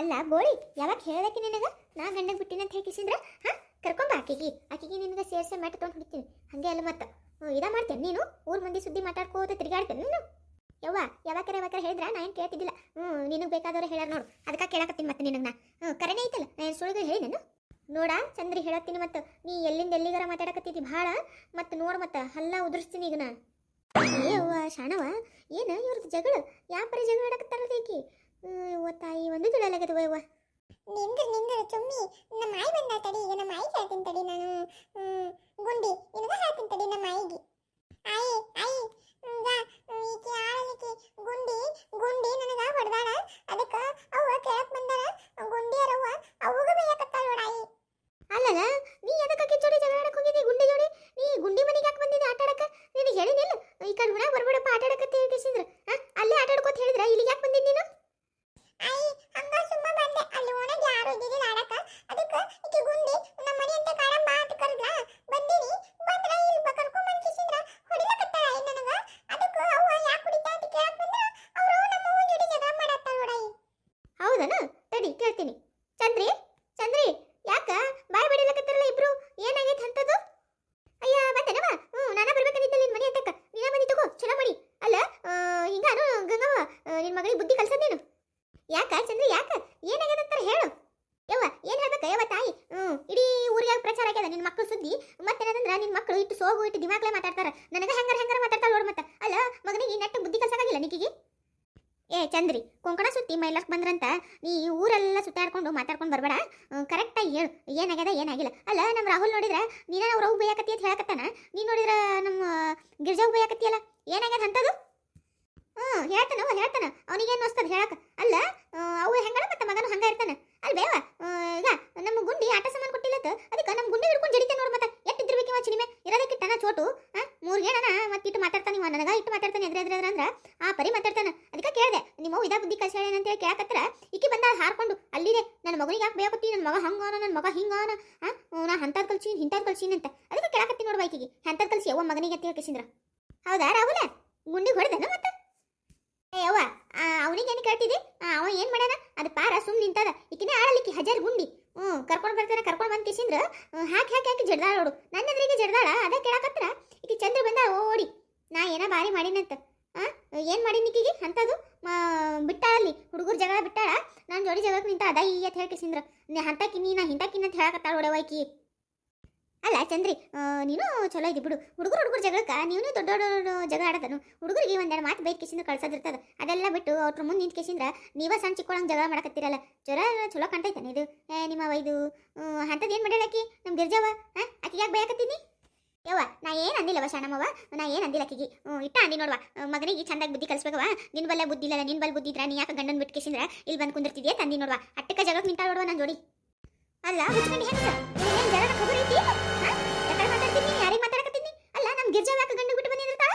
ಅಲ್ಲ ಗೋಳಿ, ಯಾವಾಗ ಹೇಳ್ದಕ್ಕೆ ನಿನಗ? ನಾ ಗಂಡಗೆ ಬಿಟ್ಟಿನ ಅಂತ ಹೇಳಿಸಿದ್ರ ಹಾ, ಕರ್ಕೊಂಬ ಆಕಿಗೆ. ಆಕಿಗೆ ನಿನಗೆ ಸೇರ್ಸೆ ಮಾಡಿ ತೊಗೊಂಡು ಹೊಡಿತೀನಿ ಹಂಗೆ ಅಲ್ಲ ಮತ್ತೆ. ಇದ ಮಾಡ್ತೇನೆ ನೀನು? ಊರ್ ಮಂದಿ ಸುದ್ದಿ ಮಾತಾಡ್ಕೋತ ತಿರ್ಗಾಡ್ತೇನೆ ನೀನು? ಯವ್ವ ಯಾವಾಗ ಯಾವಾಗ ಹೇಳಿದ್ರ? ನಾ ಏನು ಕೇಳ್ತಿದ್ದಿಲ್ಲ. ಹ್ಞೂ ನಿನಗೆ ಬೇಕಾದವ್ರು ಹೇಳಾರ ನೋಡು. ಅದಕ್ಕೆ ಕೇಳಕತ್ತೀನಿ ಮತ್ತೆ ನಿನಗೆ ನಾ. ಹ್ಞೂ ಕರೆನೇ ಐತಲ್ಲ. ನಾನು ಸುಳ್ಳು ಹೇಳಿ ನಾನು? ನೋಡ, ಚಂದ್ರಿ ಹೇಳತ್ತೀನಿ ಮತ್ತು. ನೀ ಎಲ್ಲಿಂದ ಎಲ್ಲಿಗಾರ ಮಾತಾಡಕತ್ತಿದ್ದಿ ಭಾಳ. ಮತ್ತು ನೋಡು ಮತ್ತು, ಹಲ್ಲ ಉದುರಿಸ್ತೀನಿ ಈಗ ನಾ. ಏ ಅವ್ವ ಶಾಣವ. ಏನು ಇವ್ರದ್ದು ಜಗಳ? ಯಾವ ಪರಿ ಜಗಳ ಆಡಕತ್ತಾರಲ್ಲ ಈಕಿ? ಅವ್ವ ತಾಯಿ ಒಂದು ತಿಳಿಯಲಾಗದವ ಯವ್ವ ನಿಂದ್ರ ನಿಂದ್ರ ಚುಮ್ಮಿ. ನಮ್ಮ ಮಾಯಿ ಬಂದ ತಡಿ ಈಗ ನಮ್ಮ ಮಾಯಿ ಹೇಳ್ತೀನಿ ತಡಿ ನಾನು. ಗುಂಡಿ ನಿನಗ ಹೇಳ್ತೀನಿ ತಡಿ ನಮ್ಮ ಮಾಯಿಗೆ. ಆಯಿ ಆಯಿ ಈಗ ಈಕಿ ಆಳಲಿಕ್ಕೆ ಗುಂಡಿ ಗುಂಡಿ ನನಗೆ ಹೊಡೆದಾಳ. ಅದಕ್ಕ ಅವ್ವ ಕೇಳಕ್ ಬಂದಾಳ. ಗುಂಡಿಯರವ್ವ ಅವ್ಗ ಬೇಯಕತ್ತಾಳ ನೋಡ ಆಯಿ. ಅಲ್ಲಲ್ಲ ನೀ ಎದಕ್ಕೆ ಜೋಡಿ ಜಗಳ ಆಡಕ್ ಹೋಗಿದ್ದಿ ಗುಂಡಿ ಜೋಡಿ? ನೀ ಗುಂಡಿ ಮನೆಗೆ ಯಾಕೆ ಬಂದಿದ್ದೆ ಆಟ ಆಡಕ್ಕೆ ನಿನಗೆ ಹೇಳಿನಿಲ್ಲ ಈ ಕಡೆ ಹುಣ ಬರ್ಬೇಡಪ್ಪ ಆಟ ಆಡಕತ್ತೆ ಹೇಳ್ಕಿಸಿದ್ರ ಅಲ್ಲೇ ಆಟ ಆಡ್ಕೋತ ಹೇಳಿದ್ರ ಇಲ್ಲಿಗೆ ಯಾಕೆ ಬಂದಿದ್ದು? ಗಂಗವ್ವ ಆ, ನಿನ್ ಮಗಳಿಗೆ ಬುದ್ಧಿ ಕಲ್ಸದ್ ನೀನು? ಯಾಕ ಚಂದ್ರ ಯಾಕ? ಏನಾಗ್ಯದ ಅಂತ ಹೇಳು. ಯವ್ವ ಏನ್ ಹೇಳ್ಬೇಕ? ಯವ್ವ ತಾಯಿ ಹ್ಮ್ ಇಡೀ ಊರಿಗೆ ಪ್ರಚಾರ ಆಗ್ಯದ ನಿನ್ ಮಕ್ಕಳು ಸುದ್ದಿ? ಮತ್ತೇನಂದ್ರ ನಿನ್ ಮಕ್ಕಳು ಇಟ್ಟು ಸೋಗು ಇಟ್ಟು ದಿಮಾಕ್ಲೆ ಮಾತಾಡ್ತಾರ. ನನಗ ಹೆಂಗಾರ ಹೆಂಗಾರ ಮಾತಾಡ್ತಾಳ ನೋಡ್ ಮತ್ತ. ಅಲ್ಲ ಮಗನಿಗೆ ನೆಟ್ಟ ಬುದ್ಧಿ ಕಲ್ಸಕ್ಕಾಗಿಲ್ಲ ನಿಕ್ಕಿಗೆ ಏ ಚಂದ್ರಿ ಕೊಂಕಣ ಸುತ್ತಿ ಮೈಲಾಕ್ ಬಂದ್ರಂತ ನೀ ಊರೆಲ್ಲ ಸುತ್ತಾಡ್ಕೊಂಡು ಮಾತಾಡ್ಕೊಂಡು ಬರಬೇಡ. ಕರೆಕ್ಟಾಗಿ ಹೇಳು. ಏನಾಗ್ಯದ ಏನಾಗಿಲ್ಲ. ಅಲ್ಲ ನಮ್ಮ ರಾಹುಲ್ ನೋಡಿದ್ರೆ ನೀನ ಅವ್ರ ಅವು ಬೇಯಕತ್ತಿ ಅಂತ ಹೇಳಕತ್ತಾನ? ನೀ ನೋಡಿದ್ರ ನಮ್ಮ ಗಿರ್ಜಾವ್ ಬೇಯಕತ್ತಿಯಲ್ಲ? ಏನಾಗ್ಯದ ಅಂತದು ಹ್ಞೂ ಹೇಳ್ತಾನ ಅವ ಹೇಳ್ತಾನ. ಅವನಿಗೇನು ಅಸ್ತದ ಹೇಳಕ ಅಲ್ಲ ಅವು ಹೆಂಗಣ ಮತ್ತೆ ಮಗನು ಹಂಗ ಇರ್ತಾನ? ಅಲ್ ಬೇವ ಆ, ಈಗ ನಮ್ಮ ಗುಂಡಿ ಆಟ ಸಾಮಾನು ಕೊಟ್ಟಿಲ್ಲತ್ತ ಅದಕ್ಕೆ ನಮ್ಮ ಗುಂಡಿ ಹಿಡ್ಕೊಂಡು ಜಡಿತೆ ನೋಡು ಮತ್ತೆ. ಎಷ್ಟು ಇದ್ದಿರ್ಬೇಕು ಇವ ಚಿನಿಮೆ? ಇರೋದಕ್ಕೆ ಟನ ಚೋಟು ಆ? ಏನನ ಮತ್ತೆ ಇಟ್ಟು ಮಾತಾಡ್ತಾನೆ ಇವ. ನನಗ ಇಟ್ಟು ಮಾತಾಡ್ತಾನೆ ಎದ್ರ ಎದ್ರ ಅಂದ್ರೆ ಆ ಪರಿ ಮಾತಾಡ್ತಾನ. ಅದಕ್ಕೆ ಕೇಳಿದೆ ನಿಮ್ಮ ಇದ ಬುದ್ಧಿ ಅಂತ ಹೇಳಿ ಕೇಳಕತ್ರ ಈಕಿ ಬಂದ ಹಾರ್ಕೊಂಡು ಅಲ್ಲಿದೆ ನನ್ನ ಮಗನಿಗೆ ಯಾಕೆ ಬೇಕತ್ತಿ ನನ್ನ ಮಗ ಹಂಗಾನ ನನ್ನ ಮಗ ಹಿಂಗಾನ ಹಾಂ ನಾ ಅಂತದ್ ಕಲ್ಸೀನಿ ಇಂಥದ್ ಕಲ್ಸೀನಿ ಅಂತ. ಅದಕ್ಕೆ ಕೇಳಕತ್ತಿ ನೋಡ್ವಾ ಈಕಿಗೆ. ಅಂತದ್ ಕಲ್ಸಿ ಅವ್ವ ಮಗನಿಗೆ ಅಂತ ಹೇಳ್ಕಿಸಿದ್ರ ಹೌದಾ ರಾಹುಲ? ಗುಂಡಿಗೆ ಹೊಡೆದನ ಮತ್ತೆ? ಅವನಿಗೇನು ಅವ ಏನ್ ಮಾಡ್ಯಾನ? ಅದು ಪಾರ ಸುಮ್ ನಿಂತದ. ಈಕಿನೇ ಆಳಲಿಕ್ಕೆ ಹಜಾರ್ ಗುಂಡಿ. ಹ್ಞೂ ಕರ್ಕೊಂಡು ಬರ್ತಾನೆ, ಕರ್ಕೊಂಡು ಬಂದ್ ಕಿಸಿಂದ್ರ ಹಾಕಿ ಹಾಕಿ ಹಾಕಿ ಜಡ್ದಾಳ ನೋಡು. ನನ್ನ ಎದುರಿಗೆ ಜಡ್ದಾಳ, ಅದ ಕೇಳಕತ್ರ ಈಕಿ ಚಂದ್ರ ಬಂದ ಓಡಿ, ನಾ ಏನ ಬಾರಿ ಮಾಡಿನಂತ. ಆ, ಏನ್ ಮಾಡಿ ನಿಕ್ಕಿಗೆ ಅಂತದು ಬಿಟ್ಟಾಳಲ್ಲಿ, ಹುಡುಗರು ಜಗಳ ಬಿಟ್ಟಾಳ. ನಾನು ಜೋಡಿ ಜಗಳಕ್ಕೆ ನಿಂತ ಅದ ಈ ಅಂತ ಹೇಳ್ಕಿಸಿಂದ್ರ ಹಂತಕಿ ನೀ ನಾ ಹಿಂತಕಿ ಅಂತ ಹೇಳಕತ್ತಾಳ ಅಲ್ಲ ಚಂದ್ರಿ ನೀನು ಚಲೋ ಇದ್ದಿ ಬಿಡು. ಹುಡುಗರು ಹುಡುಗರು ಜಗಳಕ್ಕೆ, ನೀನು ದೊಡ್ಡ ದೊಡ್ಡ ಜಗಳ ಆಡದನು. ಹುಡುಗರಿಗೆ ಒಂದೆರಡು ಮಾತು ಬೈದ್ ಕಿಸಿಂದ ಕಳ್ಸೋದಿರ್ತದ. ಅದೆಲ್ಲ ಬಿಟ್ಟು ಅವ್ರ ಮುಂದೆ ನಿಂತ ಕಿಸಿಂದ್ರ ನೀವ ಸಣ್ಣ ಚಿಕ್ಕೊಳಂಗೆ ಜಗಳ ಮಾಡಕತ್ತೀರಲ್ಲ. ಚಲೋ ಚಲೋ ಕಾಣ್ತೈತಾನೆ ಇದು? ಏ, ನಿಮ್ಮ ಇದು ಅಂಥದ್ದು ಏನು ಮಾಡ್ಯಾಳ ಆಕಿ? ನಮ್ಮ ಗಿರ್ಜವ್ವ ಹಾಂ, ಆಕಿಗೆ ಯಾಕೆ ಬಯಕತ್ತೀನಿ? ಯವ್ವ, ನಾ ಏನು ಅಂದಿಲ್ಲವ ಶಾಣಮ್ಮವ ನಾ ಏನು ಅಂದಿಲ್ಲ ಆಕಿಗೆ? ಇಟ್ಟ ಅಂದಿ ನೋಡ್ವ. ಮಗನಿಗೆ ಚಂದಾಗಿ ಬುದ್ಧಿ ಕಲಿಸ್ಬೇಕವ ನಿನ್ ಬಲ್ಲ ಬುದ್ಧಿ ಇಲ್ಲ ನಿನ್ ಬಲ್ ಬುದ್ಧಿ ಇದ್ರ, ನೀ ಯಾಕೆ ಗಂಡನ ಬಿಟ್ಟು ಕಿಸಿಂದ್ರ? ಇಲ್ಲಿ ಬಂದು ಕುಂದಿರ್ತಿದ್ಯಾ ತಂದಿ ನೋಡ್ವಾ. ಅಟ್ಟಕ್ಕೆ ಜಗಳಕ್ಕೆ ನಿಂತಾಳ ನೋಡುವ ನಾನು ಜೋಡಿ. ಅಲ್ಲ, ಹುಚ್ಕೊಂಡು ಹೆಂಗ ಏನು ಜಗಳ ಖಬರ್ ಐತಿ? ಯಾಕಡೆ ಮಾತಾಡ್ತೀನಿ ಯಾರಿಗೆ ಮಾತಾಡಕತ್ತೀನಿ ಅಲ್ಲ ನಮ್ಮ ಗಿರ್ಜಾ ಯಾಕೆ ಗಂಡು ಬಿಟ್ಟು ಬಂದಿರ್ತಾಳ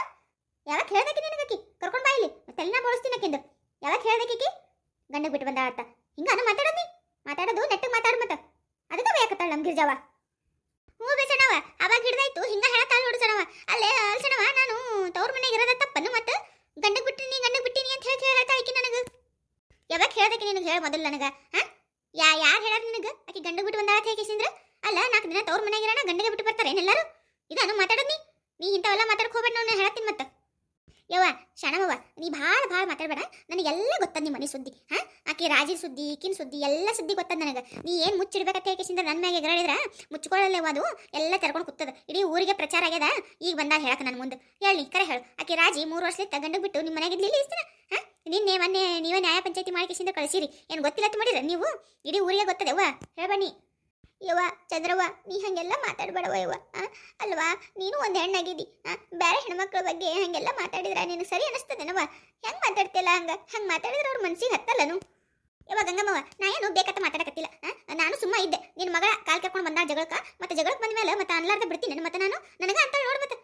ಯಾವಾಗ ಹೇಳ್ದಕ್ಕೆ ಅಕಿ ಕರ್ಕೊಂಡು ಬಾ ಇಲ್ಲಿ ತಲೆನ ಬೋಳಿಸ್ತೀನಿ ಅಕ್ಕಿಂದು ಯಾವಾಗ ಹೇಳ್ದಕ್ಕೆ ಗಂಡು ಬಿಟ್ಟು ಬಂದ ಅಂತ. ಹಿಂಗಾನು ಮಾತಾಡೋದಿ ಮಾತಾಡೋದು, ನೆಟ್ಟಗೆ ಮಾತಾಡು ಮತ್ತ. ಅದಕ್ಕೆ ಬೇಕತ್ತಾಳ ನಮ್ಮ ಗಿರ್ಜಾವ ಹ್ಞೂ ಬೇಸಣವ ಅವಾಗ ಹಿಡ್ದಾಯ್ತು, ಹಿಂಗ ಹೇಳತ್ತಾಳ ನೋಡು ಸಣವ ಅಲ್ಲೇ ಅಲ್ಸಣವ ನಾನು ತವ್ರ ಮನೆಗೆ ಇರೋದ ತಪ್ಪನ್ನು ಮತ್ತೆ ಗಂಡಗೆ ಬಿಟ್ಟಿನಿ ಗಂಡಗೆ ಬಿಟ್ಟಿನಿ ಅಂತ ಹೇಳಿ ಹೇಳ್ತಾ ಆಕಿ ನನಗೆ. ಯಾವಾಗ ಹೇಳ್ದಕ್ಕೆ ನಿನಗೆ ಹೇಳ ಮೊದಲು ನನಗೆ, ಹಾ? ಯಾ, ಯಾರು ಹೇಳಾರ ನಿನಗೆ? ಗಂಡಗ್ ಬಿಟ್ಟು ಬಂದಾಳ ಹೇಗೆ ಹೇಗಿಸಿಂದ್ರ ಅಲ್ಲ, ನಾಲ್ಕು ದಿನ ತವ್ರ ಮನೆಗೆ ಇರೋಣ, ಗಂಡಗೆ ಬಿಟ್ಟು ಬರ್ತಾರೆ ಏನೆಲ್ಲರೂ ಇದನ್ನು ಮಾತಾಡೋದ್ ನೀ? ನೀ ಇಂಥವೆಲ್ಲ ಮಾತಾಡಕ್ಕೆ ಹೋಗ್ಬೇಡ, ನಾನು ಹೇಳ್ತೀನಿ ಮತ್ತೆ. ಯವ್ವ ಶಣಮವ್ವ ನೀ ಭಾಳ ಭಾಳ ಮಾತಾಡಬೇಡ. ನನಗೆಲ್ಲ ಗೊತ್ತದ ನಿಮ್ಮ ಮನೆ ಸುದ್ದಿ, ಹಾ? ಆಕೆ ರಾಜಿ ಸುದ್ದಿ, ಈಕಿನ ಸುದ್ದಿ, ಎಲ್ಲ ಸುದ್ದಿ ಗೊತ್ತದ ನನಗೆ. ನೀ ಏನು ಮುಚ್ಚಿಡ್ಬೇಕಂತ ಹೇಳ್ಕೇಸಿಂದ ನನ್ನ ಮ್ಯಾಗೆ ಎಗರಾಡಿದ್ರ? ಮುಚ್ಕೊಳ್ಳಲ್ಲವ ಅದು? ಎಲ್ಲ ತೆರ್ಕೊಂಡು ಕೂತದ. ಇಡೀ ಊರಿಗೆ ಪ್ರಚಾರ ಆಗ್ಯದ? ಈಗ ಬಂದಾಗ ಹೇಳಕ ನನ್ನ ಮುಂದೆ. ಹೇಳಿ ಕರೆ ಹೇಳು. ಆಕೆ ರಾಜಿ ಮೂರು ವರ್ಷದ ತಗೊಂಡು ಬಿಟ್ಟು ನಿಮ್ಮ ಮನೆಗೆ ಇಲ್ಲಿ ಇಸ್ತಿನ ಹಾ? ನಿನ್ನೆ, ಮೊನ್ನೆ ನೀವೇ ನ್ಯಾಯ ಪಂಚಾಯತಿ ಮಾಡ್ಕೇಸಿಂದ ಕಳಿಸಿರಿ. ಏನು ಗೊತ್ತಿಲ್ಲ ಮಾಡಿದ್ರೆ ನೀವು? ಇಡೀ ಊರಿಗೆ ಗೊತ್ತದೆ ಅವ್ವ ಹೇಳ್ಬನ್ನಿ ಯವ್ವ, ಚಂದ್ರವ್ವ, ನೀ ಹಂಗೆಲ್ಲ ಮಾತಾಡ್ಬೇಡವ ಯವ್ವ ಅಲ್ವಾ? ನೀನು ಒಂದು ಹೆಣ್ಣಾಗಿದ್ದಿ ಬೇರೆ ಹೆಣ್ಮಕ್ಳ ಬಗ್ಗೆ ಹಂಗೆಲ್ಲ ಮಾತಾಡಿದ್ರ ನಿನಗೆ ಸರಿ ಅನಿಸ್ತದೇನವ್ವ? ಹೆಂಗ್ ಮಾತಾಡ್ತಿಲ್ಲ ಹಂಗ? ಹಂಗ್ ಮಾತಾಡಿದ್ರೆ ಅವ್ರ ಮನ್ಸಿಗೆ ಹತ್ತಲ್ಲನು? ಯವ್ವ ಗಂಗಮ್ಮವ ನಾ ಏನು ಬೇಕಂತ ಮಾತಾಡಕತ್ತಿಲ್ಲ ನಾನು ಸುಮ್ಮ ಇದ್ದೆ. ನಿನ್ನ ಮಗಳ ಕಾಲ್ ಕರ್ಕೊಂಡು ಬಂದ ಜಗಳಕ್ಕ, ಮತ್ತೆ ಜಗಳಕ್ಕೆ ಬಂದ ಮೇಲೆ ಮತ್ತೆ ಅನ್ಲಾರ್ದ ಬಿಡ್ತೀನಿ ಮತ್ತೆ ನಾನು? ನನಗ ಅಂತ ನೋಡ್ ಮತ್ತೆ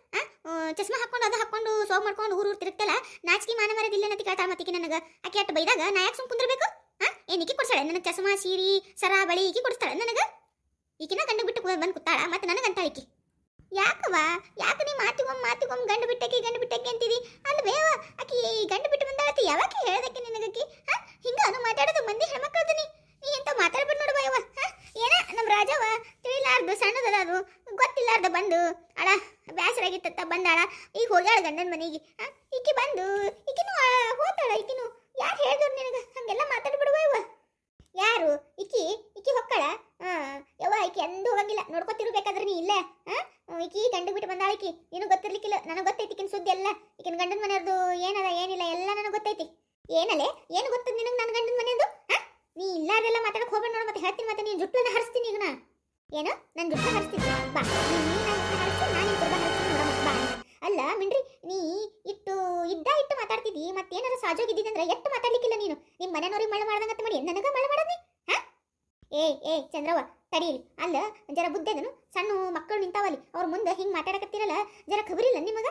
ಚಸ್ಮಾ ಹಾಕೊಂಡು ಅದು ಹಾಕೊಂಡು ಸೋಗ್ ಮಾಡ್ಕೊಂಡು ಊರು ಊರು ನಾಚಿಕೆ ಮಾನ ಮರದಿಲ್ಲ ಅಂತ ಕೇಳ್ತಾಳ ಮತ್ತಿಗೆ ನನಗೆ. ಆಕೆ ಅಟ್ಟು ಬೈದಾಗ ನಾ ಯಾಕೆ ಸುಮ್ ಕುಂದ್ರಬೇಕು ಈಕಿ ಕೊಡ್ಸಾಳೆ ನನಗೆ ಚಸ್ಮಾ, ಸೀರಿ, ಸರ, ಬಳಿ ಈಕಿ ಕೊಡಿಸ್ತಾಳೆ ನನಗ? ಈಕಿನ ಗಂಡ ಬಿಟ್ಟು ಬಂದು ಕೂತಾಳ ಮತ್ತೆ ನನಗಂತ ಈಕಿ ಯಾಕವ ಯಾಕ ನೀ ಬಂದಾಳಿಕಿ ಏನು ಗೊತ್ತಿರ್ಲಿಕ್ಕಿಲ್ಲ. ನನಗೆ ಗೊತ್ತೈತಿ ಈಕಿನ ಸುದ್ದಿ ಎಲ್ಲ. ಈಕಿನ ಗಂಡನ ಮನೆಯವ್ರದ್ದು ಏನದ, ಏನಿಲ್ಲ, ಎಲ್ಲ ನನಗೆ ಗೊತ್ತೈತಿ. ಏನಲ್ಲೇ ಮುಂದೆ ಹಿಂಗೆ ಮಾತಾಡಕತ್ತಿರಲ್ಲ, ಜರ ಖಬರಿಲ್ಲ ನಿಮಗ?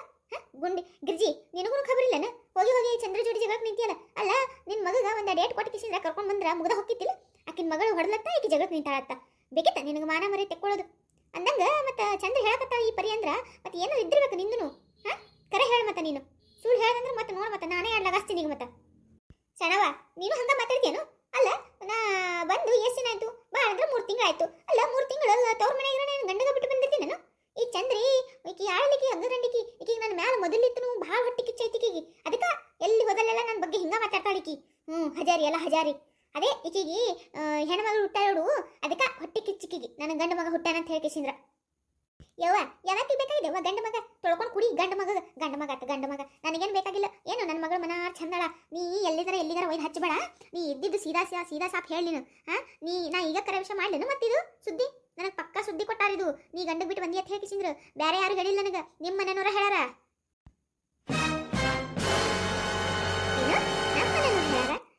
ಗುಂಡಿ, ಗಿರ್ಜಿ, ನಿನಗೂ ಖಬರಿಲ್ಲನ? ಹೋಗಿ ಹೋಗಿ ಚಂದ್ರ ಜೋಡಿ ಜಗಳಕ್ಕೆ ನಿಂತಿಯಲ್ಲ. ಅಲ್ಲ ನಿನ್ನ ಮಗಗ ಒಂದು ಡೇಟ್ ಕೊಟ್ಟು ಕಿಸಿಂದ್ರ ಕರ್ಕೊಂಡ್ ಬಂದ್ರ ಮುಗ್ದ ಹೋಗಿತ್ತಿಲ್ಲ ಆಕಿನ ಮಗಳು ಹೊಡ್ಲತ್ತ ಈಕಿ ಜಗಳಕ್ಕೆ ನಿಂತಾಳತ್ತ? ಬೇಕಿತ್ತ ನಿನಗೆ ಮಾನ ಮರಿ ತೆಕ್ಕೊಳ್ಳೋದು ಅಂದಂಗ ಮತ್ತ ಚಂದ್ರ ಹೇಳಕತ್ತ ಈ ಪರಿ ಅಂದ್ರ ಮತ್ತೆ ಏನೋ ಇದ್ದಿರ್ಬೇಕು ನಿಂದುನು ಹಾ ಕರೆ ಹೇಳ ಮತ್ತ ನೀನು ಸುಳ್ಳು ಹೇಳ್ದಂದ್ರ ಮತ್ತೆ ನೋಡ್ ಮತ್ತೆ ನಾನೇ ಅಡ್ಲಾಗಸ್ತೀನಿ ಈಗ ಮತ್ತ ಸಣವ ನೀನು ಹಂಗ ಮಾತಾಡ್ತೀಯನು ಅಲ್ಲ ನಾ ಬಂದು ಎಷ್ಟು ದಿನ ಆಯ್ತು ಬಾ ಅಂದ್ರೆ ಮೂರು ತಿಂಗಳಾಯ್ತು ಅಲ್ಲ ಮೂರು ತಿಂಗಳು ತವ್ರ ಮನೆ ಇರೋ ನಾನು ಗಂಡಗ ಬಿಟ್ಟು ಬಂದಿರ್ತೀನಿ ನಾನು ಈ ಚಂದ್ರಿ ಈಕಿ ಆಳಲಿಕ್ಕೆ ಹಂಗರಂಡಿಕಿ ಈಕಿಗೆ ನನ್ನ ಮ್ಯಾಲ ಮೊದಲಿತ್ತು ಭಾಳ ಹೊಟ್ಟಿ ಕಿಚ್ಚೈತಿ ಈಕಿಗೆ ಅದಕ್ಕ ಎಲ್ಲಿ ಹೋದಲ್ಲೆಲ್ಲ ನನ್ನ ಬಗ್ಗೆ ಹಿಂಗ ಮಾತಾಡ್ತಾಳಿಕಿ ಹ್ಞೂ ಹಜಾರಿ ಎಲ್ಲ ಹಜಾರಿ. ಅದೇ ಈಕಿಗೆ ಹೆಣ್ಮಗಳು ಹುಟ್ಟಾಳು ಅದಕ್ಕ ಹೊಟ್ಟೆ ಕಿಚ್ಚಿಕಿಗಿ. ನನ್ನ ಗಂಡ ಮಗ ಹುಟ್ಟಾನ ಅಂತ ಹೇಳಿ ಹೇಳ್ಕೇಸಿಂದ್ರ ಯವ್ವ ಯಾವತ್ತಿ ಬೇಕಾಗಿದೆ? ಯವ್ವ, ಗಂಡ ಮಗ. ತೊಳ್ಕೊಂಡು ಕುಡಿ, ಗಂಡ ಮಗ. ಗಂಡ ಮಗ ಆತ, ಗಂಡ ಮಗ. ನನಗೇನು ಬೇಕಾಗಿಲ್ಲ. ಏನು, ನನ್ನ ಮಗಳ ಮನ ಚಂದಳ ನೀ ಎಲ್ಲಿದಾರ ಎಲ್ಲಿದಾರ ಒಯ್ದು ಹಚ್ಚಬೇಡ. ನೀ ಇದ್ದಿದ್ದು ಸೀದಾ ಸೀದಾ ಸೀದಾ ಸಾಪ್ ಹೇಳಿ ಹಾ ನೀ, ನಾ ಈಗ ಕರೆ ವಿಷಯ ಮಾಡ್ಲೇನು ಮತ್ತಿದು? ಸುದ್ದಿ? ನನಗೆ ಪಕ್ಕಾ ಸುದ್ದಿ ಕೊಟ್ಟಾರಿದು ನೀ ಗಂಡಗೆ ಬಿಟ್ಟು ಬಂದಿ ಅಂತ ಹೇಳ್ಕಿಸಿಂದ್ರು ಬೇರೆ ಯಾರು ಹೇಳಿಲ್ಲ ನನಗೆ. ನಿಮ್ಮ ಮನೆಯವ್ರ ಹೇಳಾರ?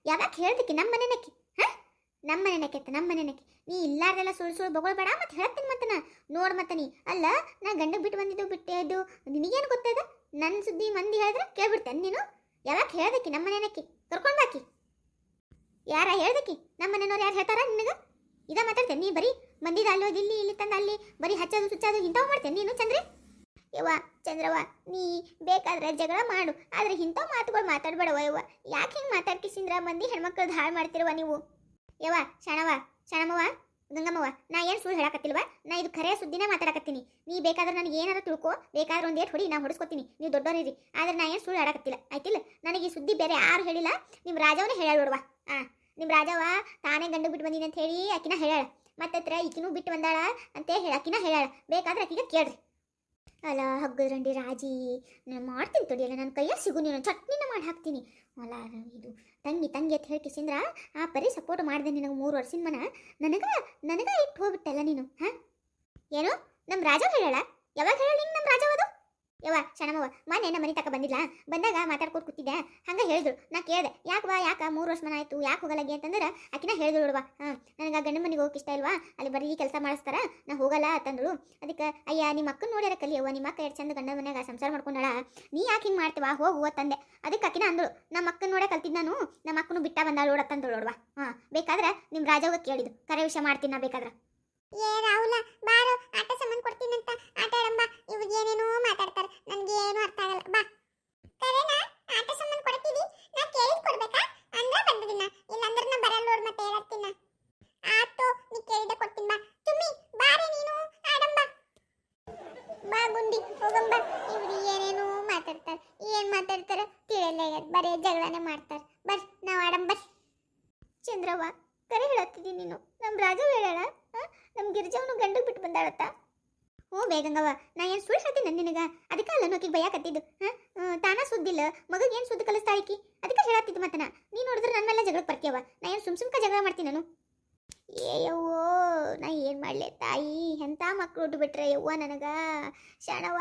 ಯಾವಾಗ ಹೇಳ್ದಕ್ಕೆ ನಮ್ಮ ಮನೆನಕ್ಕೆ ಹಾ? ನಮ್ಮ ಮನೆನಕ್ಕೆ ನಮ್ಮ ನೀ ಇಲ್ಲಾರ್ದೆಲ್ಲ ಸುಳ್ಳು ಸುಳ್ಳು ಬಗೊಳ್ಬೇಡ ಮತ್ತೆ ಹೇಳ್ತೀನಿ ಮತ್ತೆ ನಾ. ನೋಡ್ ಮತ್ತೆ ನೀ. ಅಲ್ಲ, ನಾ ಗಂಡ ಬಿಟ್ಟು ಬಂದಿದ್ದು, ಬಿಟ್ಟೆ ಅದು ನಿನಗೇನು ಗೊತ್ತದ ನನ್ನ ಸುದ್ದಿ ಮಂದಿ ಹೇಳಿದ್ರೆ ಕೇಳ್ಬಿಡ್ತೇನೆ ನೀನು. ಯಾವಾಗ ಹೇಳ್ದಕ್ಕೆ ನಮ್ಮ ಮನೆನಕ್ಕೆ ಕರ್ಕೊಂಡು ಬಾಕಿ ಯಾರ ಹೇಳ್ದಕ್ಕೆ ನಮ್ಮ ಮನೆಯವ್ರು ಯಾರು ಹೇಳ್ತಾರ ನಿನಗೆ? ಇದ ಮಾತಾಡ್ತೇನೆ ನೀ ಬರೀ ಮಂದಿದ ಅಲ್ಲಿ ಹೋಗಿ ಇಲ್ಲಿ ಇಲ್ಲಿ ತಂದ ಅಲ್ಲಿ ಬರೀ ಹಚ್ಚೋದು, ಸುಚ್ಚೋದು ಇಂಥವು ಮಾಡ್ತೇನೆ ನೀನು ಚಂದ್ರಿ? ಯವ್ವ, ಚಂದ್ರವ್ವ, ನೀ ಬೇಕಾದ್ರೆ ಜಗಳ ಮಾಡು, ಆದ್ರೆ ಇಂಥ ಮಾತುಗಳು ಮಾತಾಡ್ಬೇಡವ ಯವ್ವ. ಯಾಕೆ ಹಿಂಗೆ ಮಾತಾಡ್ಕಿಸಿಂದ್ರ ಮಂದಿ ಹೆಣ್ಮಕ್ಳದ್ದು ಹಾಳು ಮಾಡ್ತಿರುವ ನೀವು. ಯವ್ವ ಶಣವ ಶಣಮವ್ವ ಗಂಗಮ್ಮವ್ವ, ನಾ ಏನು ಸುಳ್ಳು ಹೇಳಕತ್ತಿಲ್ವಾ? ನಾ ಇದು ಖರೆ ಸುದ್ದಿನೇ ಮಾತಾಡಕತ್ತೀನಿ. ನೀ ಬೇಕಾದ್ರೆ ನನಗೆ ಏನಾರ ತಿಳ್ಕೊ, ಬೇಕಾದ್ರೆ ಒಂದೇ ಹೊಡಿ, ನಾ ಹೊಡಿಸ್ಕೊತೀನಿ. ನೀವು ದೊಡ್ಡವನಿರಿ ಆದ್ರೆ ನಾ ಏನು ಸುಳ್ಳು ಹೇಳಕತ್ತಿಲ್ಲ. ಆಯ್ತಿಲ್ಲ? ನನಗೆ ಈ ಸುದ್ದಿ ಬೇರೆ ಯಾರು ಹೇಳಿಲ್ಲ. ನಿಮ್ಮ ರಾಜವನೇ ಹೇಳ ನೋಡುವ. ಆ ನಿಮ್ಮ ರಾಜವ ತಾನೇ ಗಂಡು ಬಿಟ್ಟು ಬಂದಿನಿ ಅಂತ ಹೇಳಿ ಆಕಿನ ಹೇಳ ಮತ್ತತ್ರ ಈಕಿನೂ ಬಿಟ್ಟು ಬಂದಾಳ ಅಂತ ಹೇಳಿ, ಆಕಿನ ಹೇಳ ಬೇಕಾದ್ರೆ ಆಕಿಗೆ ಕೇಳ್ರಿ. ಅಲ್ಲ ಹಗ್ಗದ್ರಂಡಿ ರಾಜಿ. ನಾನು ಮಾಡ್ತೀನಿ ತೊಡಿಯಲ್ಲ ನನ್ನ ಕೈಯಾಗ ಸಿಗು, ನೀನು ಚಟ್ನಿನ ಮಾಡಿ ಹಾಕ್ತೀನಿ. ಅಲ್ಲ ಇದು ತಂಗಿ ತಂಗಿ ಅಂತ ಹೇಳ್ಕಿಸಿಂದ್ರ ಆ ಪರಿ ಸಪೋರ್ಟ್ ಮಾಡಿದೆ ನಿನಗೆ ಮೂರು ವರ್ಷಿನ ಮನ. ನನಗ ನನಗ ಇಟ್ಟು ಹೋಗ್ಬಿಟ್ಟಲ್ಲ ನೀನು, ಹಾ? ಏನು? ನಮ್ಮ ರಾಜ ಹೇಳಲ್ಲ? ಯಾವಾಗ ಹೇಳ ನಿಂಗೆ ನಮ್ಮ ರಾಜವದು ಯವ್ವ ಶಣಮವ್ವ ಮೊನ್ನೆ ನಮ್ಮ ಮನೆ ತಕ ಬಂದಿಲ್ಲ ಬಂದಾಗ ಮಾತಾಡ್ಕೊತ ಕೂತಿದ್ದೆ. ಹಂಗೆ ಹೇಳಿದ್ರು. ನಾ ಕೇಳಿದೆ ಯಾಕೆ ಬಾ ಯಾಕ ಮೂರು ವರ್ಷ ಮನ ಆಯ್ತು, ಯಾಕೆ ಹೋಗಲ್ಲಾಗಿ ಅಂತಂದ್ರೆ ಆಕಿನ ಹೇಳಿದ್ರು ನೋಡುವ ಹಾಂ, ನನಗೆ ಗಂಡ ಮನೆಗೆ ಹೋಗಕ್ಕೆ ಇಷ್ಟ ಇಲ್ವಾ? ಅಲ್ಲಿ ಬರೀ ಕೆಲಸ ಮಾಡಿಸ್ತಾರ, ನಾ ಹೋಗಲ್ಲ ಅಂತಂದಳು. ಅದಕ್ಕೆ, ಅಯ್ಯ, ನಿಮ್ಮ ಅಕ್ಕನ ನೋಡ್ಯಾರ ಕಲಿಯವ್ವ ನಿಮ್ಮ ಅಕ್ಕ ಎರಡು ಚಂದ ಗಂಡ ಮನೆಯಾಗ ಸಂಸಾರ ಮಾಡ್ಕೊಂಡಾಳ. ನೀ ಯಾಕೆ ಹಿಂಗೆ ಮಾಡ್ತೀವ? ಹೋಗುವ ತಂದೆ ಅದಕ್ಕೆ ಆಕಿನ ಅಂದಳು, ನಮ್ಮ ಅಕ್ಕನ ನೋಡೇ ಕಲ್ತಿದ್ ನಾನು? ನಮ್ಮ ಅಕ್ಕನು ಬಿಟ್ಟ ಬಂದಾಳ ನೋಡತ್ತಂದಳು ನೋಡುವ ಹಾಂ, ಬೇಕಾದ್ರೆ ನಿಮ್ಮ ರಾಜವ್ಗ ಕೇಳಿದ್ದು. ಕರೆ ವಿಷಯ ಮಾಡ್ತೀನಿ ನಾ ಬೇಕಾದ್ರೆ. ಏ, ರಾಹುಲ, ಬಾರೋ, ಆಟ ಸಂಬಂಧ ಕೊಡ್ತೀನಂತ ಆಟ ಆಡಂಬ. ಇವ್ರಿಗೆ ಏನೇನೋ ಮಾತಾಡ್ತಾರೆ. ನನಗೆ ಏನು ಅರ್ಥ ಆಗಲ್ಲ. ಬಾ. ಕರೆನಾ ಆಟ ಸಂಬಂಧ ಕೊಡ್ತೀವಿ? ನಾ ಕೇಳಿದ್ ಕೊಡ್ಬೇಕಾ? ಅಂದ್ರ ಬಂದಿದ್ದೀನ ಇಲ್ಲಾಂದ್ರ ನಾ ಬರಲ್ಲ ಮತ್ತೆ ಹೇಳತ್ತೀನ. ಆತು, ನೀ ಕೇಳಿದ ಕೊಡ್ತೀನಿ ಬಾ. ತುಮ್ಮಿ, ಬಾರೆ ನೀನು. ಆಡಂಬ. ಬಾ ಗುಂಡಿ, ಹೋಗಂಬ ಇವ್ರು ಏನೇನೋ ಮಾತಾಡ್ತಾರೆ ಏನ್ ಮಾತಾಡ್ತಾರ ತಿಳಿಯಲ್ಲ ಬರೀ ಜಗಳನೆ ಮಾಡ್ತಾರೆ ಬರ್ರಿ ನಾವ್ ಆಡಂಬ ಚಂದ್ರವ್ವ ಕರೆ ಹೇಳತ್ತಿದ್ದೀನಿ ನೀನು ನಮ್ಮ ರಾಜ ಹೇಳಾಳ ನಮ್ಮ ಗಿರಿಜವನು ಗಂಡಗೆ ಬಿಟ್ಟು ಬಂದಾಳತ್ತ ಬೇಗಂಗವ್ವ ನಾ ಏನು ಸುಳ್ಳು ಹೇಳ್ತೀನಿ ನಿನಗ? ಅದಕ್ಕೆ ಅಲ್ಲ ನೋಕಿಗೆ ಭಯಕತ್ತಿದ್ದು ಹಾಂ? ತಾನ ಸುದ್ದಿಲ್ಲ. ಮಗಗೆ ಏನು ಸುದ್ದಿ ಕಲಿಸ್ತಾಳಿಕಿ ಅದಕ್ಕೆ ಹೇಳತ್ತಿದ್ದು ಮತ್ತೆ ನಾ ನೋಡಿದ್ರೆ ನನ್ನ ಮೇಲೆ ಜಗಳಕ್ಕೆ ಬರ್ತೀಯವ. ನಾ ಏನು ಸುಮ್ ಸುಮ್ಕ ಜಗಳ ಮಾಡ್ತೀನಿ ನಾನು? ಏ ಯವ್ವೋ, ನಾ ಏನು ಮಾಡಲಿ ತಾಯಿ? ಎಂಥ ಮಕ್ಕಳು ಉಟ್ಟು ಬಿಟ್ರೆ ಯವ್ವ ನನಗ? ಶಾಣವ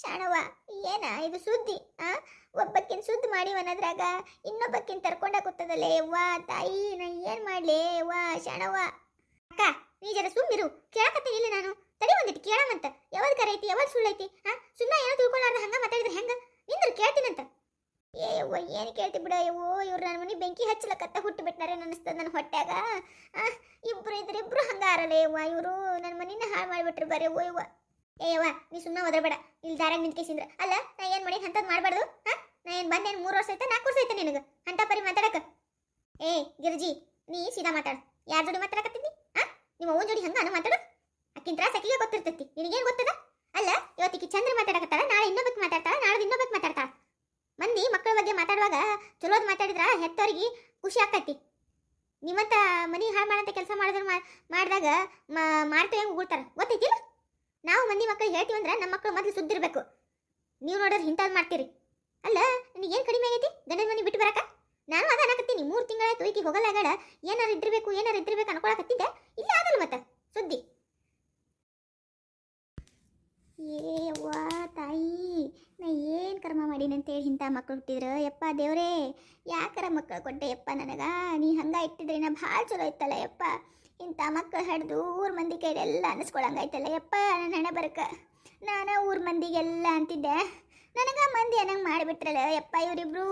ಶಾಣವ ಏನ ಇದು ಸುದ್ದಿ? ಆ ಒಬ್ಬಕ್ಕಿನ ಸುದ್ದಿ ಮಾಡಿವನದ್ರಾಗ ಇನ್ನೊಬ್ಬಕ್ಕಿನ ತರ್ಕೊಂಡ ಕೂತದಲ್ಲೇ ಯವ್ವ, ತಾಯಿ? ನಾ ಏನು ಮಾಡಲಿ ಯವ್ವ ಶಾಣವ ಅಕ್ಕ, ನೀ ಜರ ಸುಮ್ಮಿರು ಕೇಳಕತ್ತೀನಿ ಇಲ್ಲ ನಾನು. ತಡಿ ಒಂದಿಟ್ಟು ಕೇಳಮಂತ ಯಾವಾಗ ಕರೆ ಐತಿ, ಯಾವಾಗ ಸುಳ್ಳೈತಿ ಹಾ ಸುಮ್ಮನೆ ಏನೋ ತಿಳ್ಕೊಳ್ಳಾರ್ದ ಹಂಗ ಮಾತಾಡಿದ್ರೆ ಹೆಂಗ? ನಿಂದ್ರು ಕೇಳ್ತೀನಂತ. ಏ ಯವ್ವ, ಏನು ಕೇಳ್ತಿ ಬಿಡ, ಯವ್ವೋ, ಇವ್ರು ನನ್ನ ಮನೆ ಬೆಂಕಿ ಹಚ್ಚಲಕತ್ತ ಹುಟ್ಟು ಬಿಟ್ಟಾರೆ ಅನಿಸ್ತದ ನನ್ನ ಹೊಟ್ಯಾಗ. ಇಬ್ರು ಇದ್ರೆ ಇಬ್ರು ಹಂಗ ಆರಲ್ಲ, ಯವ್ವ, ಇವರು ನನ್ನ ಮನೆನ ಹಾಳು ಮಾಡಿಬಿಟ್ರು ಬರೀ ಓ ಯವ್ವ. ಏ ಯವ್ವ, ನೀ ಸುಮ್ಮನೆ ಒದ್ರಬೇಡ, ಇಲ್ಲಿ ದಾರ ನಿಂತ್ಕೇಸಿಂದ್ರ ಅಲ್ಲ, ನಾ ಏನು ಮಾಡಿ ಅಂಥದ್ದು ಮಾಡಬಾರ್ದು ಹಾ ನಾ ಏನು ಬಂದೇನು ಮೂರು ವರ್ಷ ಆಯ್ತಾ, ನಾಲ್ಕು ವರ್ಷ ಆಯ್ತಾ ನಿನಗೆ? ಅಂತ ಪರಿ ಮಾತಾಡಕ. ಏ, ಗಿರ್ಜಿ, ನೀ ಸೀದಾ ಮಾತಾಡು. ಯಾರ ಜೋಡಿ ಮಾತಾಡಕತ್ತಿದ್ದಿ ಹಾ ನಿಮ್ಮ ಅವ್ವನ ಜೋಡಿ ಹಂಗ ಮಾತಾಡು ಅಕ್ಕಿನ ತ್ರಾಸ ಅಕ್ಕಿಗೆ ಗೊತ್ತಿರ್ತೈತಿ. ನಿನಗೇನು ಗೊತ್ತದ? ಅಲ್ಲ ಇವತ್ತಿಗೆ ಚಂದ್ರ ಮಾತಾಡಕತ್ತಾಳ, ನಾಳೆ ಇನ್ನೊಬ್ಬಕ್ಕೆ ಮಾತಾಡ್ತಾಳ ನಾಳೆ ಇನ್ನೊಬ್ಬಕ್ಕೆ ಮಾತಾಡ್ತಾಳ. ಮಂದಿ ಮಕ್ಕಳ ಬಗ್ಗೆ ಮಾತಾಡುವಾಗ ಚಲೋದ್ ಮಾತಾಡಿದ್ರ ಹೆತ್ತವ್ರಿಗೆ ಖುಷಿ ಆಕತಿ ನಿಮ್ಮಂತ ಮನಿ ಹಾಳು ಮಾಡಂತ ಕೆಲಸ ಮಾಡಿದ್ರ ಮಾಡಿದಾಗ ಮಾಡ್ತೇವೆ ಹೆಂಗೆ ಉಗುಳ್ತಾರ? ಗೊತ್ತೈತಿಲ್ಲ ನಾವು ಮಂದಿ ಮಕ್ಕಳು ಹೇಳ್ತೀವಿ ಅಂದ್ರೆ ನಮ್ಮ ಮಕ್ಕಳು ಮೊದಲು ಸುದ್ದಿರ್ಬೇಕು. ನೀವು ನೋಡಿದ್ರೆ ಇಂಥದ್ದು ಮಾಡ್ತೀರಿ. ಅಲ್ಲ, ನಿನಗೇನು ಕಡಿಮೆ ಆಗೈತಿ? ಗಂಡನ ಮನೆ ಬಿಟ್ಟು ಬರಕ? ನಾನು ಅದ ಅನ್ನಕತ್ತೀನಿ ಮೂರು ತಿಂಗಳಾಯ್ತು ಈಕಿ ಹೋಗಲ್ಲಾಗಡ ಏನಾರು ಇದ್ದಿರ್ಬೇಕು ಏನಾರು ಇದ್ದಿರ್ಬೇಕು ಅನ್ಕೊಳಕತ್ತಿದ್ದೆ. ಏ ತಾಯಿ, ನಾ ಏನು ಕರ್ಮ ಮಾಡೀನಿ ಅಂತೇಳಿ ಇಂಥ ಮಕ್ಕಳು ಹುಟ್ಟಿದ್ರು? ಯಪ್ಪ ದೇವರೇ, ಯಾಕರ ಮಕ್ಕಳು ಕೊಟ್ಟೆ ಯಪ್ಪ ನನಗೆ? ನೀ ಹಂಗೆ ಇಟ್ಟಿದ್ರೆ ನಾ ಭಾಳ ಚಲೋ ಇತ್ತಲ್ಲ ಯಪ್ಪ. ಇಂಥ ಮಕ್ಕಳು ಹಡ್ದು ಊರ ಮಂದಿ ಕೈಲೆಲ್ಲ ಅನಿಸ್ಕೊಳಂಗಾಯ್ತಲ್ಲ ಯಪ್ಪ ನನ್ನ ಹಣೆ ಬರಕ. ನಾನು ಊರ ಮಂದಿಗೆಲ್ಲ ಅಂತಿದ್ದೆ. ನನಗೆ ಮಂದಿ ಅನ್ನಂಗೆ ಮಾಡಿಬಿಟ್ರಲ್ಲ ಯಪ್ಪ ಇವರಿಬ್ರು.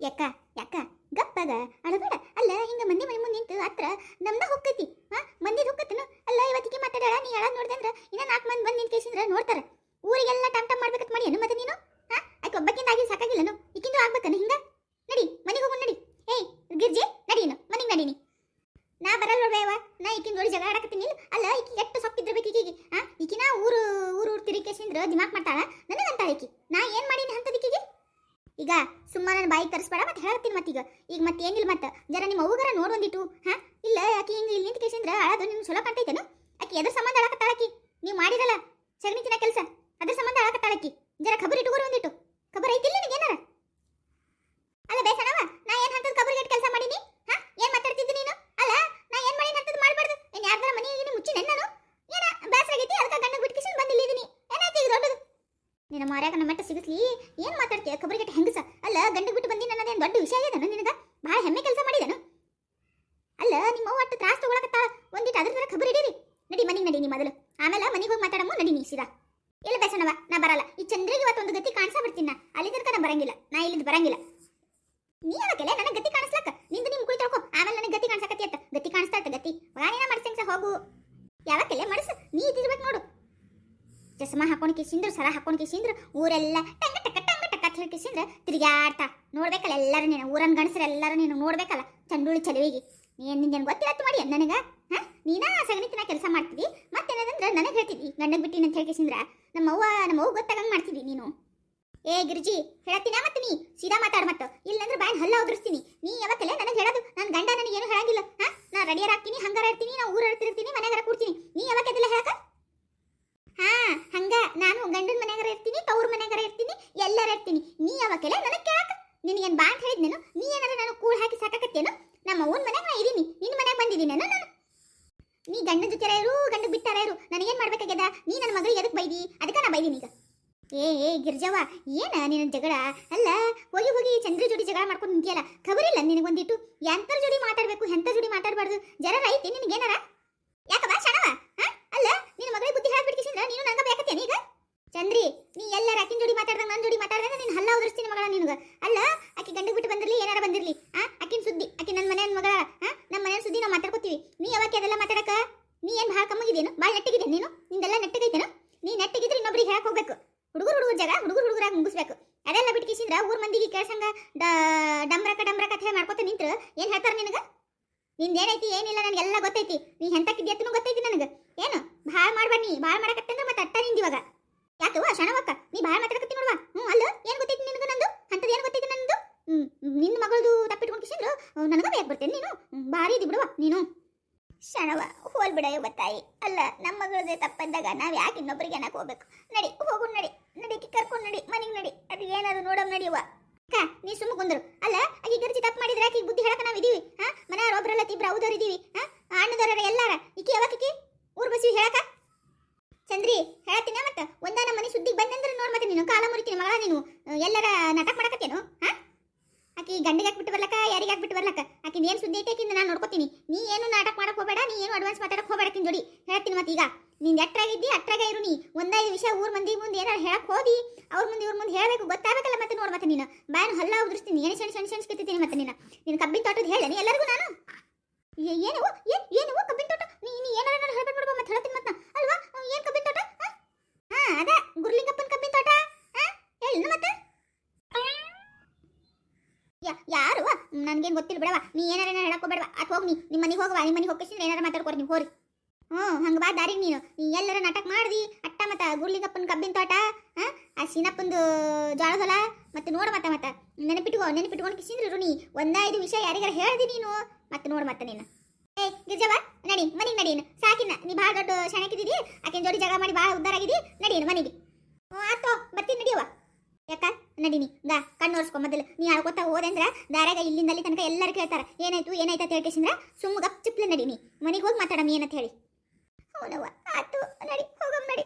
ಯಾಕ ಯಾಕ? ಗಪ್ಪಗ ಅಳಬೇಡ ಅಲ್ಲ, ಹಿಂಗ ಮಂದಿ ಮನೆ ಮುಂದೆ ನಿಂತು ಹತ್ರ ನಮ್ದ ಹೊಕ್ಕತಿ. ಹಾ ಮಂದಿ ಹೊಕ್ಕತ್ತನು ಅಲ್ಲ, ಇವತ್ತಿಗೆ ಮಾತಾಡಾಳ? ನೀ ಹೇಳೋದ್ ನೋಡಿದೆ ಅಂದ್ರ ಇನ್ನ ನಾಲ್ಕು ಮಂದಿ ಬಂದು ನಿಂತ್ಕೇಸಿಂದ್ರ ನೋಡ್ತಾರ. ಊರಿಗೆಲ್ಲ ಟಮ್ ಟಮ್ ಮಾಡ್ಬೇಕಂತ ಮಾಡಿ ಏನು ಮತ್ತೆ ನೀನು? ಹಾ ಆಕೆ ಒಬ್ಬಕ್ಕಿಂದ ಆಗಿ ಸಾಕಾಗಿಲ್ಲನು. ಈಕಿಂದು ಆಗ್ಬೇಕನ ಹಿಂಗ? ನಡಿ, ಮನೆಗೆ ಹೋಗು, ನಡಿ. ಏಯ್, ಗಿರ್ಜಿ ನಡೀನು ಮನೆಗೆ ನಡೀನಿ ನಾ ಬರಲ್ಲ ನೋಡ್ಬೇವ ನಾ ಈಕಿನ ನೋಡಿ ಜಗಳ ಆಡಕತ್ತೀನಿ ಇಲ್ಲ ಅಲ್ಲ ಈಕಿ ಎಷ್ಟು ಸೊಕ್ಕಿದ್ರಬೇಕು ಈಕಿಗೆ ಹಾ ಈಕಿನ ಊರು ಊರು ಊರು ತಿರುಗಿಸಿಂದ್ರ ದಿಮಾಕ್ ಮಾಡ್ತಾಳ ನನಗಂತಾಳ ಈಕಿ ನಾ ಏನ್ ಮಾಡೀನಿ ಅಂತದಿಕ್ಕಿಗೆ ಈಗ ಸುಮ್ಮ ನನ್ನ ಬಾಯಿ ತರಿಸ್ಬೇಡ ಮತ್ತೆ ಹೇಳ್ತೀನಿ ಮತ್ತೀಗ ಈಗ ಮತ್ತೆ ಏನಿಲ್ಲ ಮತ್ತೆ ಜರ ನಿಮ್ಮ ಅವ್ವಗರ ನೋಡೊಂದಿಟ್ಟು ಹಾ ಇಲ್ಲ ಆಕಿ ಹಿಂಗೆ ಇಲ್ಲಿ ನಿಂತ ಕೇಸಿಂದ್ರ ಅಳದು ನಿಮ್ಗೆ ಚಲೋ ಕಾಣ್ತೈತೇನು ಆಕಿ ಎದ್ರ ಸಂಬಂಧ ಅಳಕತ್ತಾಳಕಿ ನೀವು ಮಾಡಿರಲ್ಲ ಸಗಣಿ ತಿನ್ನ ಕೆಲಸ ಅದ್ರ ಸಂಬಂಧ ಅಳಕತ್ತಾಳಕಿ ಜರ ಖಬರ್ ಇಟ್ಟುಗೋರು ಒಂದಿಟ್ಟು ಖಬರ್ ಐತಿಲ್ಲ ನಿನಗೆ ಏನಾರ ಅಲ್ಲ ಬೇಸಣವ ನಾ ಏನ್ ಹಂತದ ಖಬರ್ ಇಟ್ಟು ಕೆಲಸ ಮಾಡೀನಿ ಹಾ ಏನ್ ಮಾತಾಡ್ತಿದ್ದಿ ನೀನು ಅಲ್ಲ ನಾ ಏನ್ ಮಾಡೀನಿ ಹಂತದ ಮಾಡ್ಬಾರ್ದು ಏನ್ ಯಾರ್ದಾರ ಮನೆಗೆ ಮುಚ್ಚಿನ ನಾನು ಏನ ಬೇಸರ ಆಗೈತಿ ಅದಕ್ಕೆ ಗಂಡ ಬಿಟ್ಕಿಸಿನ್ ಬಂದಿಲ್ಲ ಇದೀನಿ ಏನಾಯ್ತು ಈಗ ದೊಡ್ಡದು ನಿನ್ನ ಮಾರ್ಯಾಗ ನಮ್ಮ ಸಿಗತ್ಲಿ? ಏನ್ ಮಾತಾಡ್ತೀಯ? ಖಬರ್ಗೆಟ್ಟ ಹೆಂಗಸ ಅಲ್ಲ ಗಂಡ ಬಿಟ್ಟು ಬಂದಿ ನನ್ನದೇನು ದೊಡ್ಡ ವಿಷಯ ಆಗ್ಯದನು ನಿನಗ ಭಾಳ ಹೆಮ್ಮೆ ಕೆಲಸ ಮಾಡಿದನು ಅಲ್ಲ ನಿಮ್ಮ ಅವ್ವ ಅಟ್ಟು ತ್ರಾಸ ತಗೊಳಕತ್ತ ಒಂದಿಟ್ಟು ಅದ್ರ ತರ ಖಬರ್ ಇಡೀರಿ ನಡಿ ಮನೆಗೆ ನಡಿ ನೀ ಮೊದಲು ಆಮೇಲೆ ಮನೆಗೆ ಹೋಗಿ ಮಾತಾಡಮ್ಮ ನಡಿ ನೀ ಸೀದಾ ಇಲ್ಲ ಬೇಸನವ ನಾ ಬರಲ್ಲ ಈ ಚಂದ್ರಿಗೆ ಇವತ್ತು ಒಂದು ಗತಿ ಕಾಣಿಸ ಬಿಡ್ತೀನಿ ನಾ ಅಲ್ಲಿ ತನಕ ನಾ ಬರಂಗಿಲ್ಲ ನಾ ಇಲ್ಲಿಂದ ಬರಂಗಿಲ್ಲ ನೀ ಯಾವಾಗೆಲ್ಲ ನನಗೆ ಗತಿ ಕಾಣಿಸ್ಲಕ್ಕ ನಿಂದು ನಿಮ್ ಕುಯ್ ತೊಳ್ಕೊ ಆಮೇಲೆ ನನಗೆ ಗತಿ ಕಾಣಿಸಕತ್ತಿ ಅತ್ತ ಗತಿ ಕಾಣಿಸ್ತಾ ಇತ್ತ ಗತಿ ವಾಣಿನ ಮಾಡ್ಸಂಗ್ಸ ಹೋಗು ಯಾವಕ್ಕೆಲ್ಲ ಮನಸ್ಸು ನೀ ಇದ್ದಿರ್ಬೇಕು ನೋಡು ಚಸ್ಮಾ ಹಾಕೊಂಡ್ ಕಿಸಿಂದ್ರ ಸರ ಹಾಕೊಂಡ್ ಕಿಸಿಂದ್ರ ಊರೆಲ್ಲ ಟಂಗ ಟಕ ಟಂಗ ಟಕ ಅಂತ ಹೇಳಿ ಕಿಸಿಂದ್ರ ತಿರುಗಾಡ್ತಾ ನೋಡ್ಬೇಕಲ್ಲ ಎಲ್ಲರೂ ನೀನು, ಊರನ್ ಗಂಡಸರು ಎಲ್ಲರೂ ನೀನು ನೋಡ್ಬೇಕಲ್ಲ ಚಂಡುಳಿ ಚಲುವಿಗೆ. ಏನ್ ನಿನ್ಗೆ ಗೊತ್ತಿಲ್ಲ ಮಾಡಿ ನನಗ? ಹಾ? ನೀನಾ ಸಗಣಿ ತಿನ್ನ ಕೆಲಸ ಮಾಡ್ತಿದ್ದಿ ಮತ್ತೇನದಂದ್ರೆ ನನಗೆ ಹೇಳ್ತಿದ್ದಿ ಗಂಡಗ್ ಬಿಟ್ಟಿನ ಅಂತ ಹೇಳಿ ಕಿಸಿಂದ್ರ ನಮ್ಮ ಅವ್ವ ನಮ್ಮ ಅವ್ವ ಗೊತ್ತಾಗಂಗ್ ಮಾಡ್ತಿದ್ದಿ ನೀನು. ಏ ಗಿರ್ಜಿ, ಹೇಳತ್ತೀನ ಮತ್ತೆ ನೀ? ಸೀದಾ ಮಾತಾಡ್ ಮತ್ತ. ಇಲ್ಲಂದ್ರೆ ಬಾಯ್ ಹಲ್ಲ ಉದುರಿಸ್ತೀನಿ ನೀ ಯಾವತ್ತಲ್ಲ ನನಗೆ ಹೇಳೋದು. ನನ್ನ ಗಂಡ ನನಗೆ ಏನು ಹೇಳಂಗಿಲ್ಲ. ಹಾ? ನಾ ರೆಡಿಯರ್ ಹಾಕ್ತೀನಿ ಹಂಗಾರ ಇರ್ತೀನಿ, ನಾ ಊರ ಇರ್ತಿರ್ತೀನಿ ಮನೆಗಾರ ಕೂರ್ತೀನಿ ನೀ ಯಾವಕ್ಕೆಲ್ಲ ಹೇಳಕ ಹಾ ಹಂಗ ನಾನು ಗಂಡನ ಮನೆಗಾರ ಇರ್ತೀನಿ, ತವ್ರ ಮನೆಗಾರ ಇರ್ತೀನಿ, ಎಲ್ಲರ ಇರ್ತೀನಿ. ನೀ ಯಾವಕ್ಕೆಲ್ಲ ನನಗೆ ಕೇಳಕ? ನಿನಗೇನು ಬಾ ಅಂತ ಹೇಳಿದ್ನೇನು? ನೀ ಏನಾರ ನಾನು ಕೂಳ್ ಹಾಕಿ ಸಾಕಾಕತ್ತೇನು? ನಮ್ಮ ಅವ್ವನ ಮನೆಗೆ ನಾ ಇದೀನಿ ನಿನ್ನ ಮನೆಗೆ ಬಂದಿದ್ದೀನೇನು ನಾನು. ನೀ ಗಂಡನ ಜೊತೆ ಇರು, ಗಂಡ ಬಿಟ್ಟಾರ ಇರು. ನನಗೇನು ಮಾಡ್ಬೇಕಾಗ್ಯದ? ನೀ ನನ್ನ ಮಗಳಿಗೆ ಎದಕ್ಕೆ ಬೈದಿ? ಅದಕ್ಕೆ ನಾ ಬೈದೀನಿ ಈಗ. ಏ ಏ, ಗಿರ್ಜವ್ವ, ಏನ ನಿನ್ನ ಜಗಳ? ಅಲ್ಲ, ಹೋಗಿ ಹೋಗಿ ಚಂದ್ರ ಜೋಡಿ ಜಗಳ ಮಾಡ್ಕೊಂಡು ನಿಂತಿಯಲ್ಲ? ಖಬರಿಲ್ಲ ನಿನಗೊಂದಿಟ್ಟು ಎಂತರ ಜೋಡಿ ಮಾತಾಡಬೇಕು ಎಂತ ಜೋಡಿ ಮಾತಾಡಬಾರ್ದು? ಜರ ರೈತಿ ನಿನಗೇನಾರ ಯಾಕವ ಶಣವ ಅಲ್ಲ, ನಿನ್ನ ಮಗಳಿಗೆ ಬುದ್ಧಿ ಹೇಳ್ಬಿಡ್ಕಿಸಿದ್ರ ನೀನು ನನಗೆ ಬೇಕತ್ತೇನೆ ಈಗ? ಚಂದ್ರಿ, ನೀ ಎಲ್ಲರ ಅಕ್ಕಿನ ಜೋಡಿ ಮಾತಾಡ್ದಂಗ ನನ್ನ ಜೋಡಿ ಮಾತಾಡ್ದಂಗ ನೀನು ಹಲ್ಲ ಉದುರಿಸ್ತೀನಿ ಮಗಳ ನಿನಗೆ. ಅಲ್ಲ, ಆಕಿ ಗಂಡು ಬಿಟ್ಟು ಬಂದಿರಲಿ, ಏನಾರ ಬಂದಿರಲಿ, ಆ? ಅಕ್ಕಿನ ಸುದ್ದಿ, ಆಕಿ ನನ್ನ ಮನೆಯ ಮಗಳ, ಆ? ನಮ್ಮ ಮನೆಯ ಸುದ್ದಿ ನಾವು ಮಾತಾಡ್ಕೋತೀವಿ. ನೀ ಯಾವಾಗ ಅದೆಲ್ಲ ಮಾತಾಡಕ? ನೀ ಏನು ಭಾಳ ಕಮ್ಮಗಿದೇನು ಭಾಳ ನೆಟ್ಟಿಗಿದೆ ನೀನು? ನಿಂದೆಲ್ಲ ನೆಟ್ಟಗೈತೇನು? ನೀ ನೆಟ್ಟಗಿದ್ರೆ ಇನ್ನೊಬ್ರಿಗೆ ಹೇಳಕ್ ಹೋಗ್ಬೇಕು. ಹುಡುಗರು ಹುಡುಗರ ಜಾಗ, ಹುಡುಗರು ಹುಡುಗರಾಗಿ ಮುಗಿಸ್ಬೇಕು. ಅದೆಲ್ಲ ಬಿಟ್ಕಿಸಿದ್ರ ಊರ್ ಮಂದಿಗೆ ಕೇಳ್ಸಂಗ ಡಂಬ್ರಕ ಡಂಬ್ರಕ ಅಂತ ಹೇಳಿ ಮಾಡ್ಕೋತ ನಿಂತ್ರ, ಏನ್ ಹೇಳ್ತಾರ ನಿನಗ? ನಿಂದೇನೈತಿ, ಏನಿಲ್ಲ, ನನಗೆಲ್ಲ ಗೊತ್ತೈತಿ. ನೀ ಎಂತಕ್ಕಿದ್ದಿ ಅತ್ತನು ಗೊತ್ತೈತಿ ನನಗೆ. ಏನು? ಭಾಳ ಮಾಡ್ಬೇಡ ನೀ, ಭಾಳ ಮಾಡಕತ್ತಂದ್ರೆ ಮತ್ತೆ ಅಟ್ಟ ನಿಂದ ಇವಾಗ. ಯಾಕವ್ವ ಶಣವಕ್ಕ ನೀ ಭಾಳ ಮಾತಾಡಕತ್ತಿ ನೋಡುವ? ಹ್ಞೂ ಅಲ್ಲ? ಏನು ಗೊತ್ತೈತಿ ನಿನಗೆ ನಂದು? ಅಂಥದ್ದು ಏನು ಗೊತ್ತೈತಿ ನಂದು? ನಿನ್ನ ಮಗಳದು ತಪ್ಪಿಟ್ಕೊಂಡು ಕಿಸಿದ್ರು ನನಗ ಬೇಕು ಬರ್ತೇನೆ ನೀನು? ಭಾರಿ ಇದ್ದಿ ಬಿಡುವ, ನೀನು. ಶಣವ ಹೋಲ್ ಬಿಡ ಬತ್ತಾಯಿ ಅಲ್ಲ ನಮ್ಮ ಮಗಳದೇ ತಪ್ಪಂದಾಗ ನಾವು ಯಾಕೆ ಇನ್ನೊಬ್ಬರಿಗೆ ಅನ್ನಕ್ ಹೋಗ್ಬೇಕು? ನಡಿ, ಹೋಗು, ನಡಿ. ನಡಿ ಕರ್ಕೊಂಡು ನಡಿ, ಮನೆಗೆ ನಡಿ. ಅದು ಏನಾದ್ರು ನೋಡಮ್ ನಡಿಯವ್ವ ಅಕ್ಕ, ನೀ ಸುಮ್ಮ ಕುಂದ್ರು. ಅಲ್ಲ ಆಕಿ ಗರ್ಜಿ ತಪ್ಪು ಮಾಡಿದ್ರೆ ಆಕಿ ಬುದ್ಧಿ ಹೇಳಕ ನಾವು ಇದೀವಿ, ಹಾ? ಮನೆಯವ್ರ ಒಬ್ರಲ್ಲ ತಿಬ್ರ ಅವದವ್ರು ಇದೀವಿ ಹಾ? ಅಣ್ಣದವ್ರ ಎಲ್ಲಾರ? ಈಕಿ ಯಾವಕ್ಕಿ ಊರ್ ಬಸಿ ಹೇಳಕ ಚಂದ್ರಿ, ಹೇಳತ್ತೀನಿ ಮತ್ತೆ. ಒಂದಾನ ಮನೆ ಸುದ್ದಿಗೆ ಬಂದಂದ್ರೆ ನೋಡ್ ಮತ್ತೆ ನೀನು, ಕಾಲ ಮುರಿತೀನಿ ಮಗಳ ನೀನು. ಎಲ್ಲರ ನಾಟಕ ಮಾಡಕತ್ತೇನು? ಹಾ? ಆಕಿ ಗಂಡಿಗೆ ಹಾಕ್ಬಿಟ್ಟು ಬರ್ಲಕ್ಕ, ಯಾರಿಗೆ ಹಾಕ್ಬಿಟ್ಟು ಬರ್ಲಕ್ಕ? ಆಕಿನ ಏನು ಸುದ್ದಿ ಐತೆ ಆಕಿಂದ ನಾನು ನೋಡ್ಕೋತೀನಿ. ನೀ ಏನು ನಾಟಕ ಮಾಡಕ್ ಹೋಗಬೇಡ, ನೀ ಏನು ಅಡ್ವಾನ್ಸ್ ಮಾತಾಡಕ್ ಹೋಗಬೇಡ ಆಕಿನ ಜೋಡಿ. ಹೇಳ್ತೀನಿ ಮತ್ತೆ ಈಗ. ನೀನ್ ಎಟ್ರಾಗಿದ್ದಿ ಅಟ್ರಾಗ ಇರು ನೀ. ಒಂದೈದು ವಿಷಯ ಊರ್ ಮಂದಿ ಮುಂದೆ ಏನಾರ ಹೇಳಕ್ ಹೋದಿ, ಅವ್ರ ಮುಂದೆ ಇವ್ರ ಮುಂದೆ ಹೇಳಬೇಕು, ಗೊತ್ತಾಗಬೇಕಲ್ಲ ಮತ್ತೆ ನೋಡ್ ಮತ್ತೆ ನೀನು. ಬಾಯನ್ ಹಲ್ಲ ಉದುರಿಸ್ತೀನಿ ಏನು ಸಣ್ಣ ಸಣ್ಣ ಸಣ್ಣ ಮತ್ತೆ ನೀನು. ನಿನ್ನ ಕಬ್ಬಿನ ತೋಟದ ಹೇಳಿ ಎಲ್ಲರಿಗೂ ನಾನು? ಏನು ಏನು ಕಬ್ಬಿನ ಏನಾರ ನಾನು ಹೇಳ್ಬೇಕು ನೋಡ್ಬಾ ಮತ್ತೆ ಹೇಳ್ತೀನಿ ಮತ್ತೆ ಅಲ್ವಾ? ಏನ್ ತೋಟ? ಹಾ? ಅದ. ಗುರ್ಲಿಂಗಪ್ಪನ ಕಬ್ಬಿನ ತೋಟ? ಹೇಳಿ ಮತ್ತೆ? ಯಾರು? ನನ್ಗೇನ್ ಗೊತ್ತಿಲ್ಲ ಬಿಡವಾ ನೀ ಏನಾರ ಏನಾರ ಹೇಳಕ್ ಹೋಗ್ಬೇಡವ. ಅತ್ ಹೋಗ್ ನೀ ನಿಮ್ಮ ಮನೆಗೆ ಹೋಗವಾ. ನಿಮ್ಮ ಮನೆಗೆ ಹೋಗಿಸಿದ್ರೆ ಏನಾರ ಮಾತಾಡ್ಕೊರಿ ನೀವು, ಹೋರಿ. ಹ್ಞೂ, ಹಂಗೆ ಬಾ ದಾರಿಗೆ ನೀನು. ನೀ ಎಲ್ಲರ ನಾಟಕ ಮಾಡ್ದಿ. ಅಟ್ಟ ಮತ್ತ ಗುರ್ಲಿಂಗಪ್ಪನ ಕಬ್ಬಿನ ತೋಟ, ಹಾ? ಆ ಸೀನಪ್ಪಂದು ಜೋಳದ ಹೊಲ ಮತ್ತೆ ನೋಡು ಮತ್ತ ಮತ್ತ. ನೆನಪಿಟ್ಕೋ, ನೆನಪಿಟ್ಕೊಂಡು ಕಿಸಿದ್ರು ನೀ. ಒಂದೈದು ವಿಷಯ ಯಾರಿಗಾರ ಹೇಳ್ದಿ ನೀನು. ಮತ್ತೆ ನೋಡು ಮತ್ತೆ ನೀನು. ಏ ನಡಿ, ಮನೆಗೆ ನಡೀನು ಸಾಕಿನ ನೀ ಭಾಳ ದೊಡ್ಡ ಶಣಕಿದ್ದೀರಿ? ಆಕಿನ ಜೋಡಿ ಜಗ ಮಾಡಿ ಭಾಳ ಉದ್ದಾರ ಆಗಿದಿ ನಡೀನು ಮನೆಗೆ. ಆತೋ ಬರ್ತೀನಿ ನಡಿಯವ ಯಾಕ? ನಡೀನಿ ಗಾ ಕಣ್ಣು ಒರ್ಸ್ಕೊ ಮೊದಲು. ನೀ ಆಳ್ಕೊತಾ ಹೋದಂದ್ರ ದಾರಾಗ ಇಲ್ಲಿಂದ ತನಕ ಎಲ್ಲರೂ ಕೇಳ್ತಾರ. ಏನಾಯ್ತು ಏನಾಯ್ತು ಅಂತ ಹೇಳ್ಕೇಸಿಂದ್ರ ಸುಮ್ಮ ಗಪ್ ಚಿಪ್ಲೆ ನಡೀನಿ ಮನೆಗೆ ಹೋಗಿ ಮಾತಾಡಮ್ಮ ಏನಂತ ಹೇಳಿ. ಹೌದವ್ವ, ಆತು ನಡಿ ಹೋಗಮ್ಮ ನಡಿ.